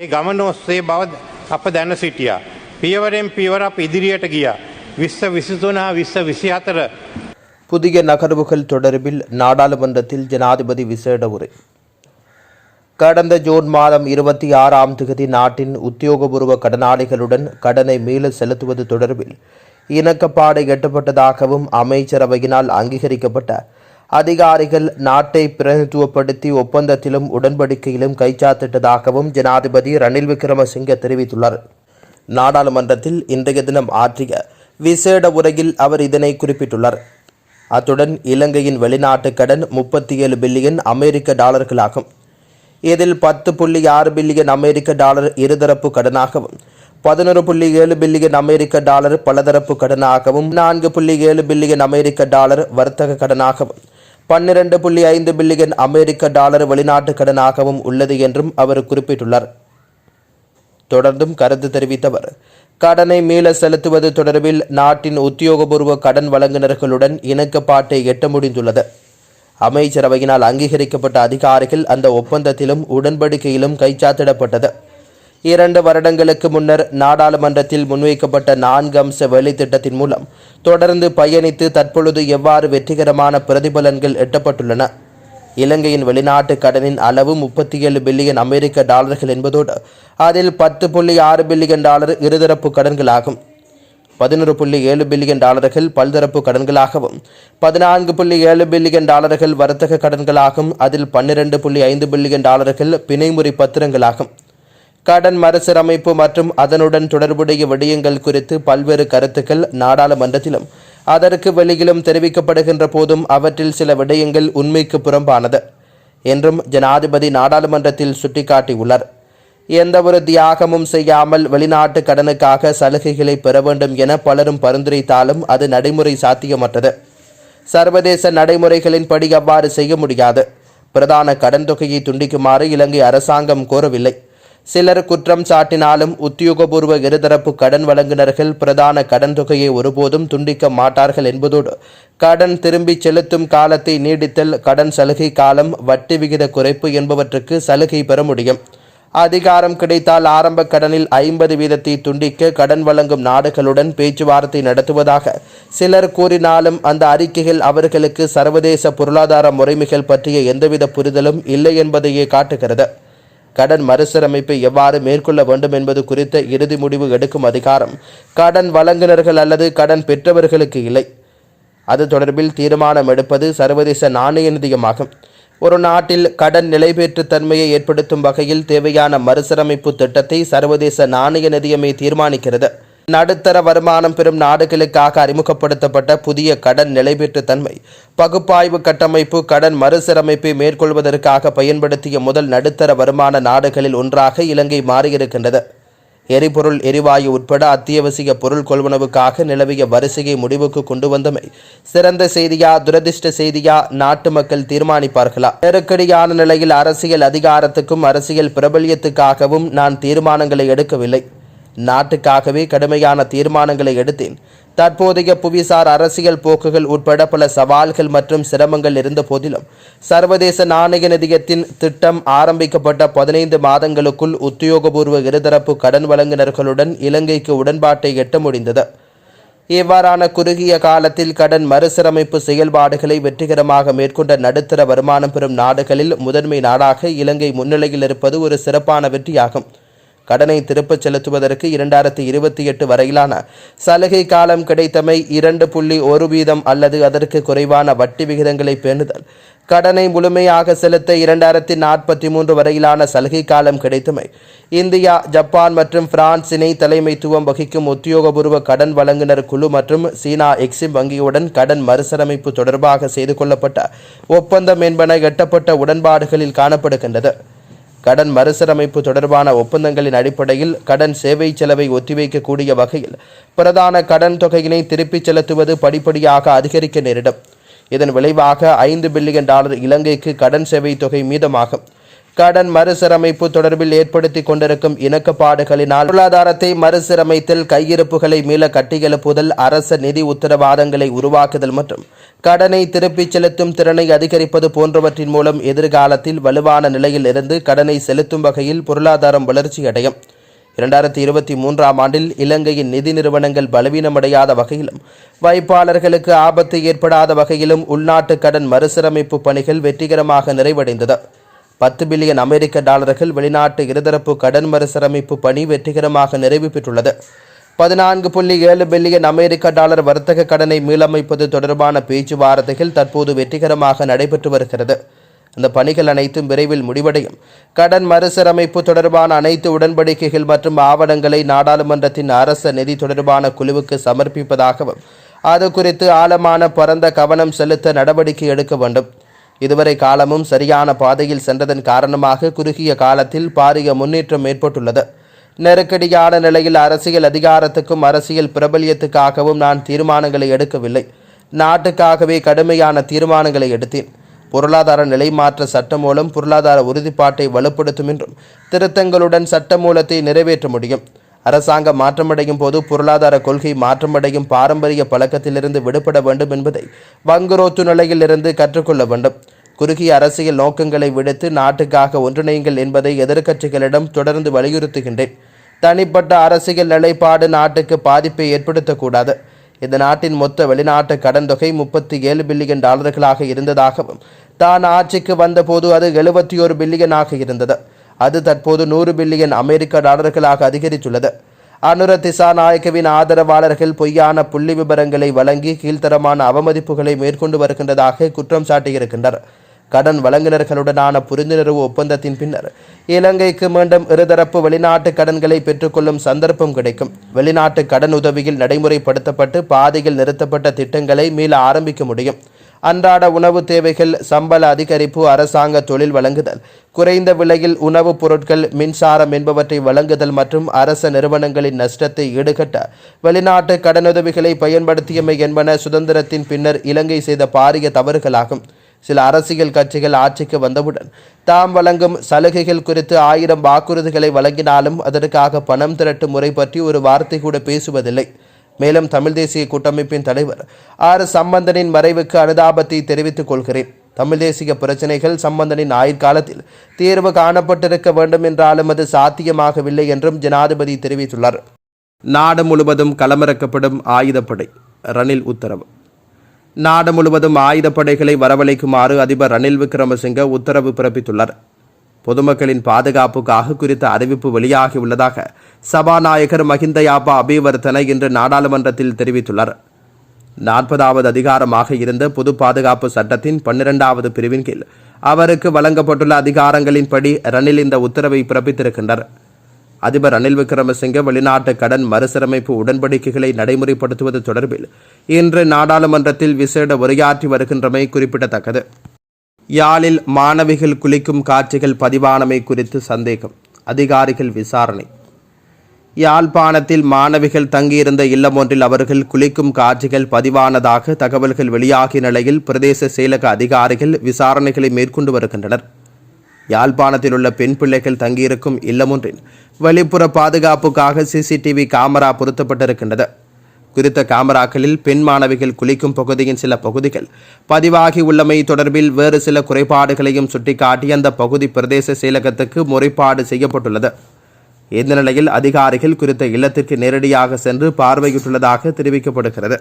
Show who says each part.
Speaker 1: ඒ ගමන ඔස්සේ බව අප දැන සිටියා. පියවරෙන් පියවර අප ඉදිරියට ගියා. විශ්ව විසිතුනා විශ්ව විසිහතර
Speaker 2: புதிய நகர்வுகள் தொடர்பில் நாடாளுமன்றத்தில் ஜனாதிபதி விசேட உரை கடந்த ஜூன் மாதம் இருபத்தி ஆறாம் தேதி நாட்டின் உத்தியோகபூர்வ கடனாளிகளுடன் கடனை மீள செலுத்துவது தொடர்பில் இணக்கப்பாடு எட்டப்பட்டதாகவும் அமைச்சரவையினால் அங்கீகரிக்கப்பட்ட அதிகாரிகள் நாட்டை பிரதிநிதித்துவப்படுத்தி ஒப்பந்தத்திலும் உடன்படிக்கையிலும் கைச்சாத்திட்டதாகவும் ஜனாதிபதி ரணில் விக்ரமசிங்க தெரிவித்துள்ளார். நாடாளுமன்றத்தில் இன்றைய தினம் ஆற்றிய விசேட உரையில் அவர் இதனை குறிப்பிட்டுள்ளார். அத்துடன் இலங்கையின் வெளிநாட்டு கடன் முப்பத்தி ஏழு பில்லியன் அமெரிக்க டாலர்களாகும். இதில் பத்து புள்ளி ஆறு பில்லியன் அமெரிக்க டாலர் இருதரப்பு கடனாகவும் பதினொரு புள்ளி ஏழு பில்லியன் அமெரிக்க டாலர் பலதரப்பு கடனாகவும் நான்கு புள்ளி ஏழு பில்லியன் அமெரிக்க டாலர் வர்த்தக கடனாகவும் பன்னிரண்டு புள்ளி ஐந்து பில்லியன் அமெரிக்க டாலர் வெளிநாட்டு கடனாகவும் உள்ளது என்றும் அவர் குறிப்பிட்டுள்ளார். தொடர்ந்தும் கருத்து தெரிவித்தவர் கடனை மீள செலுத்துவது தொடர்பில் நாட்டின் உத்தியோகபூர்வ கடன் வழங்குநர்களுடன் இணக்கப்பாட்டை எட்ட முடிந்துள்ளது. அமைச்சரவையினால் அங்கீகரிக்கப்பட்ட அதிகாரிகள் அந்த ஒப்பந்தத்திலும் உடன்படிக்கையிலும் கைச்சாத்திடப்பட்டது. இரண்டு வருடங்களுக்கு முன்னர் நாடாளுமன்றத்தில் முன்வைக்கப்பட்ட நான்கு அம்ச வேலை திட்டத்தின் மூலம் தொடர்ந்து பயணித்து தற்பொழுது எவ்வாறு வெற்றிகரமான பிரதிபலன்கள் எட்டப்பட்டுள்ளன? இலங்கையின் வெளிநாட்டு கடனின் அளவு முப்பத்தி ஏழு பில்லியன் அமெரிக்க டாலர்கள் என்பதோடு அதில் பத்து புள்ளி ஆறு பில்லியன் டாலர் இருதரப்பு கடன்களாகும். பதினொரு புள்ளி ஏழு பில்லியன் டாலர்கள் பல்தரப்பு கடன்களாகவும் பதினான்கு புள்ளி ஏழு பில்லியன் டாலர்கள் வர்த்தக கடன்களாகும் அதில் பன்னிரண்டு புள்ளி ஐந்து பில்லியன் டாலர்கள் பிணைமுறை பத்திரங்களாகும். கடன் மறுசீரமைப்பு மற்றும் அதனுடன் தொடர்புடைய விடயங்கள் குறித்து பல்வேறு கருத்துக்கள் நாடாளுமன்றத்திலும் அதற்கு வெளியிலும் தெரிவிக்கப்படுகின்ற போதும் அவற்றில் சில விடயங்கள் உண்மைக்கு புறம்பானது என்றும் ஜனாதிபதி நாடாளுமன்றத்தில் சுட்டிக்காட்டியுள்ளார். எந்தவொரு தியாகமும் செய்யாமல் வெளிநாட்டு கடனுக்காக சலுகைகளை பெற வேண்டும் என பலரும் பரிந்துரைத்தாலும் அது நடைமுறை சாத்தியமற்றது. சர்வதேச நடைமுறைகளின்படி அவ்வாறு செய்ய முடியாது. பிரதான கடன் தொகையை துண்டிக்குமாறு இலங்கை அரசாங்கம் கோரவில்லை. சிலர் குற்றம் சாட்டினாலும் உத்தியோகபூர்வ இருதரப்பு கடன் வழங்குநர்கள் பிரதான கடன் தொகையை ஒருபோதும் துண்டிக்க மாட்டார்கள் என்பதோடு கடன் திரும்பிச் செலுத்தும் காலத்தை நீடித்தல் கடன் சலுகை காலம் வட்டி விகித குறைப்பு என்பவற்றுக்கு சலுகை பெற முடியும். அதிகாரம் கிடைத்தால் ஆரம்ப கடனில் ஐம்பது வீதத்தை துண்டிக்க கடன் வழங்கும் நாடுகளுடன் பேச்சுவார்த்தை நடத்துவதாக சிலர் கூறினாலும் அந்த அறிக்கைகள் அவர்களுக்கு சர்வதேச பொருளாதார முறைமைகள் பற்றிய எந்தவித புரிதலும் இல்லை என்பதையே காட்டுகிறது. கடன் மறுசீரமைப்பை எவ்வாறு மேற்கொள்ள வேண்டும் என்பது குறித்த இறுதி முடிவு எடுக்கும் அதிகாரம். கடன் வழங்குநர்கள் அல்லது கடன் பெற்றவர்களுக்கு இல்லை. அது தொடர்பில் தீர்மானம் எடுப்பது சர்வதேச நாணய நிதியமாகும். ஒரு நாட்டில் கடன் நிலைபேற்று தன்மையை ஏற்படுத்தும் வகையில் தேவையான மறுசீரமைப்பு திட்டத்தை சர்வதேச நாணய நிதியமே தீர்மானிக்கிறது. நடுத்தர வருமானம் பெறும் நாடுகளுக்காக அறிமுகப்படுத்தப்பட்ட புதிய கடன் நிலைபெற்று தன்மை. பகுப்பாய்வு கட்டமைப்பு கடன் மறுசீரமைப்பை மேற்கொள்வதற்காக பயன்படுத்திய முதல் நடுத்தர வருமான நாடுகளில் ஒன்றாக இலங்கை மாறியிருக்கின்றது. எரிபொருள் எரிவாயு உட்பட அத்தியாவசிய பொருள் கொள்வனவுக்காக நிலவிய வரிசையை முடிவுக்கு கொண்டு வந்தமை சிறந்த செய்தியா துரதிர்ஷ்ட செய்தியா நாட்டு மக்கள் தீர்மானிப்பார்களா? நெருக்கடியான நிலையில் அரசியல் அதிகாரத்துக்கும் அரசியல் பிரபல்யத்துக்காகவும் நான் தீர்மானங்களை எடுக்கவில்லை. நாட்டுக்காகவே கடுமையான தீர்மானங்களை எடுத்தேன். தற்போதைய புவிசார் அரசியல் போக்குகள் உட்பட பல சவால்கள் மற்றும் சிரமங்கள் இருந்த போதிலும் சர்வதேச நாணய நிதியத்தின் திட்டம் ஆரம்பிக்கப்பட்ட பதினைந்து மாதங்களுக்குள் உத்தியோகபூர்வ இருதரப்பு கடன் வழங்குநர்களுடன் இலங்கைக்கு உடன்பாட்டை எட்ட முடிந்தது. இவ்வாறான குறுகிய காலத்தில் கடன் மறுசீரமைப்பு செயல்பாடுகளை வெற்றிகரமாக மேற்கொண்ட நடுத்தர வருமானம் பெறும் நாடுகளில் முதன்மை நாடாக இலங்கை முன்னிலையில் இருப்பது ஒரு சிறப்பான வெற்றியாகும். கடனை திருப்பச் செலுத்துவதற்கு இரண்டாயிரத்தி இருபத்தி எட்டு வரையிலான சலுகை காலம் கிடைத்தமை இரண்டு புள்ளி ஒரு வீதம் அல்லது அதற்கு குறைவான வட்டி விகிதங்களை பேணுதல். கடனை முழுமையாக செலுத்த இரண்டாயிரத்தி நாற்பத்தி மூன்று வரையிலான சலுகை காலம் கிடைத்தமை இந்தியா ஜப்பான் மற்றும் பிரான்ஸ் இணை தலைமைத்துவம் வகிக்கும் உத்தியோகபூர்வ கடன் வழங்குனர் குழு மற்றும் சீனா எக்ஸிம் வங்கியுடன் கடன் மறுசீரமைப்பு தொடர்பாக செய்து கொள்ளப்பட்ட ஒப்பந்தம் என்பன எட்டப்பட்ட உடன்பாடுகளில் காணப்படுகின்றது. கடன் மறுசீரமைப்பு தொடர்பான ஒப்பந்தங்களின் அடிப்படையில் கடன் சேவை செலவை ஒத்திவைக்கக்கூடிய வகையில் பிரதான கடன் தொகையினை திருப்பிச் செலுத்துவது படிப்படியாக அதிகரிக்க நேரிடும். இதன் விளைவாக ஐந்து பில்லியன் டாலர் இலங்கைக்கு கடன் சேவை தொகை மீதமாகும். கடன் மறுசீரமைப்பு தொடர்பில் ஏற்படுத்திக் கொண்டிருக்கும் இணக்கப்பாடுகளினால் பொருளாதாரத்தை மறுசீரமைத்தல் கையிருப்புகளை மீள கட்டியெழுப்புதல் அரச நிதி உத்தரவாதங்களை உருவாக்குதல் மற்றும் கடனை திருப்பிச் செலுத்தும் திறனை அதிகரிப்பது போன்றவற்றின் மூலம் எதிர்காலத்தில் வலுவான நிலையில் இருந்து கடனை செலுத்தும் வகையில் பொருளாதாரம் வளர்ச்சியடையும். இரண்டாயிரத்தி இருபத்தி மூன்றாம் ஆண்டில் இலங்கையின் நிதி நிறுவனங்கள் பலவீனமடையாத வகையிலும் வைப்பாளர்களுக்கு ஆபத்து ஏற்படாத வகையிலும் உள்நாட்டு கடன் மறுசீரமைப்பு பணிகள் வெற்றிகரமாக நிறைவடைந்தது. பத்து பில்லியன் அமெரிக்க டாலர்கள் வெளிநாட்டு இருதரப்பு கடன் மறுசீரமைப்பு பணி வெற்றிகரமாக நிறைவு பெற்றுள்ளது. பதினான்கு புள்ளி ஏழு பில்லியன் அமெரிக்க டாலர் வர்த்தக கடனை மீளமைப்பது தொடர்பான பேச்சுவார்த்தைகள் தற்போது வெற்றிகரமாக நடைபெற்று வருகிறது. அந்த பணிகள் அனைத்தும் விரைவில் முடிவடையும். கடன் மறுசீரமைப்பு தொடர்பான அனைத்து உடன்படிக்கைகள் மற்றும் ஆவணங்களை நாடாளுமன்றத்தின் அரச நிதி தொடர்பான குழுவுக்கு சமர்ப்பிப்பதாகவும் அது குறித்து ஆழமான பரந்த கவனம் செலுத்த நடவடிக்கை எடுக்க வேண்டும். இதுவரை காலமும் சரியான பாதையில் சென்றதன் காரணமாக குறுகிய காலத்தில் பாரிய முன்னேற்றம் ஏற்பட்டுள்ளது. நெருக்கடியான நிலையில் அரசியல் அதிகாரத்துக்கும் அரசியல் பிரபல்யத்துக்காகவும் நான் தீர்மானங்களை எடுக்கவில்லை. நாட்டுக்காகவே கடுமையான தீர்மானங்களை எடுத்தேன். பொருளாதார நிலைமாற்ற சட்டம் மூலம் பொருளாதார உறுதிப்பாட்டை வலுப்படுத்தும் என்றும் திருத்தங்களுடன் சட்ட மூலத்தை நிறைவேற்ற முடியும். அரசாங்கம் மாற்றமடையும் போது பொருளாதார கொள்கை மாற்றமடையும் பாரம்பரிய பழக்கத்திலிருந்து விடுபட வேண்டும் என்பதை வங்குரோத்து நிலையிலிருந்து கற்றுக்கொள்ள வேண்டும். குறுகிய அரசியல் நோக்கங்களை விடுத்து நாட்டுக்காக ஒன்றிணையுங்கள் என்பதை எதிர்க்கட்சிகளிடம் தொடர்ந்து வலியுறுத்துகின்றேன். தனிப்பட்ட அரசியல் நிலைப்பாடு நாட்டுக்கு பாதிப்பை ஏற்படுத்தக்கூடாது. இந்த நாட்டின் மொத்த வெளிநாட்டு கடன் தொகை முப்பத்தி ஏழு பில்லியன் டாலர்களாக இருந்ததாகவும் தான் ஆட்சிக்கு வந்தபோது அது எழுபத்தி ஒரு பில்லியனாக இருந்தது. அது தற்போது நூறு பில்லியன் அமெரிக்க டாலர்களாக அதிகரித்துள்ளது. அனுர திசாநாயக்கவின் ஆதரவாளர்கள் பொய்யான புள்ளி விபரங்களை வழங்கி கீழ்த்தரமான அவமதிப்புகளை மேற்கொண்டு வருகின்றதாக குற்றம் சாட்டியிருக்கின்றனர். கடன் வழங்குநர்களுடனான புரிந்துணர்வு ஒப்பந்தத்தின் பின்னர் இலங்கைக்கு மீண்டும் இருதரப்பு வெளிநாட்டு கடன்களை பெற்றுக்கொள்ளும் சந்தர்ப்பம் கிடைக்கும். வெளிநாட்டு கடன் உதவியில் நடைமுறைப்படுத்தப்பட்டு பாதையில் நிறுத்தப்பட்ட திட்டங்களை மீள ஆரம்பிக்க முடியும். அன்றாட உணவு தேவைகள் சம்பள அதிகரிப்பு அரசாங்க தொழில் வழங்குதல் குறைந்த விலையில் உணவுப் பொருட்கள் மின்சாரம் என்பவற்றை வழங்குதல் மற்றும் அரச நிறுவனங்களின் நஷ்டத்தை ஈடுகட்ட வெளிநாட்டு கடனுதவிகளை பயன்படுத்தியமை என்பன சுதந்திரத்தின் பின்னர் இலங்கை செய்த பாரிய தவறுகளாகும். சில அரசியல் கட்சிகள் ஆட்சிக்கு வந்தவுடன் தாம் வழங்கும் சலுகைகள் குறித்து ஆயிரம் வாக்குறுதிகளை வழங்கினாலும் அதற்காக பணம் திரட்டும் முறை பற்றி ஒரு வார்த்தை கூட பேசுவதில்லை. மேலும் தமிழ் தேசிய கூட்டமைப்பின் தலைவர் ஆர் சம்பந்தனின் மறைவுக்கு அனுதாபத்தை தெரிவித்துக் கொள்கிறேன். தமிழ் தேசிய பிரச்சினைகள் சம்பந்தனின் ஆயுட்காலத்தில் தீர்வு காணப்பட்டிருக்க வேண்டும் என்றாலும் அது சாத்தியமாகவில்லை என்றும் ஜனாதிபதி தெரிவித்துள்ளார். நாடு முழுவதும் களமிறக்கப்படும் ஆயுதப்படை ரணில் உத்தரவு. நாடு முழுவதும் ஆயுதப்படைகளை வரவழைக்குமாறு அதிபர் ரணில் விக்ரமசிங்க உத்தரவு பிறப்பித்துள்ளார். பொதுமக்களின் பாதுகாப்புக்காக குறித்த அறிவிப்பு வெளியாகியுள்ளதாக சபாநாயகர் மஹிந்த யாப்பா அபிவர்த்தன இன்று நாடாளுமன்றத்தில் தெரிவித்துள்ளார். நாற்பதாவது அதிகாரமாக இருந்த பொது பாதுகாப்பு சட்டத்தின் பன்னிரெண்டாவது பிரிவின் கீழ் அவருக்கு வழங்கப்பட்டுள்ள அதிகாரங்களின்படி ரணில் இந்த உத்தரவை பிறப்பித்திருக்கின்றார். அதிபர் ரணில் விக்ரமசிங்கே வெளிநாட்டு கடன் மறுசீரமைப்பு உடன்படிக்கைகளை நடைமுறைப்படுத்துவது தொடர்பில் இன்று நாடாளுமன்றத்தில் விசேட உரையாற்றி வருகின்றமை குறிப்பிடத்தக்கது. யாழில் மாணவிகள் குளிக்கும் காட்சிகள் பதிவானமை குறித்து சந்தேகம். அதிகாரிகள் விசாரணை. யாழ்ப்பாணத்தில் மாணவிகள் தங்கியிருந்த இல்லம் ஒன்றில் அவர்கள் குளிக்கும் காட்சிகள் பதிவானதாக தகவல்கள் வெளியாகிய நிலையில் பிரதேச செயலக அதிகாரிகள் விசாரணைகளை மேற்கொண்டு வருகின்றனர். யாழ்ப்பாணத்தில் உள்ள பெண் பிள்ளைகள் தங்கியிருக்கும் இல்லமொன்றின் வெளிப்புற பாதுகாப்புக்காக சிசிடிவி கேமரா பொருத்தப்பட்டிருக்கின்றது. குறித்த கேமராக்களில் பெண் மாணவிகள் குளிக்கும் பகுதியின் சில பகுதிகள். பதிவாகி உள்ளமை தொடர்பில் வேறு சில குறைபாடுகளையும் சுட்டிக்காட்டி அந்த பகுதி பிரதேச செயலகத்துக்கு முறைப்பாடு செய்யப்பட்டுள்ளது. இந்த நிலையில் அதிகாரிகள் குறித்த இல்லத்திற்கு நேரடியாக சென்று பார்வையிட்டுள்ளதாக தெரிவிக்கப்படுகிறது.